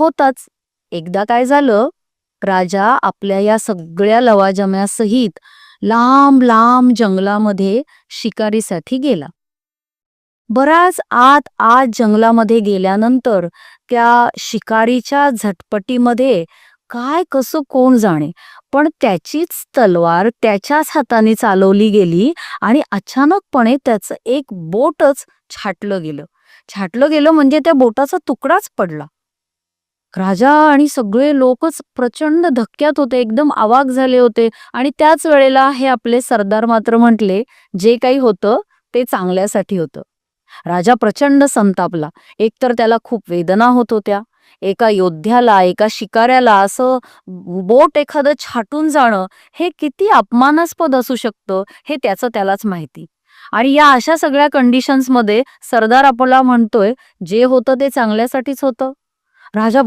होताच. एकदा काय झालं राजा आपल्या या सगळ्या लवाजम्यासहित लांब लांब जंगलामध्ये शिकारीसाठी गेला. बराच आत आत जंगलामध्ये गेल्यानंतर त्या शिकारीच्या झटपटीमध्ये काय कसं कोण जाणे पण त्याचीच तलवार त्याच्याच हाताने चालवली गेली आणि अचानकपणे त्याचं एक बोटच छाटलं गेलं. छाटलं गेलं म्हणजे त्या बोटाचा तुकडाच पडला. राजा आणि सगळे लोकच प्रचंड धक्क्यात होते एकदम आवाक झाले होते. आणि त्याच वेळेला हे आपले सरदार मात्र म्हटले जे काही होतं ते चांगल्यासाठी होतं. राजा प्रचंड संतापला. एकतर त्याला खूप वेदना होत होत्या. एका योद्ध्याला एका शिकाऱ्याला असं बोट एखादं छाटून जाणं हे किती अपमानास्पद असू शकतं हे त्याचं त्यालाच माहिती. आणि या अशा सगळ्या कंडिशन्समध्ये सरदार आपला म्हणतोय जे होतं ते चांगल्यासाठीच होतं. राजा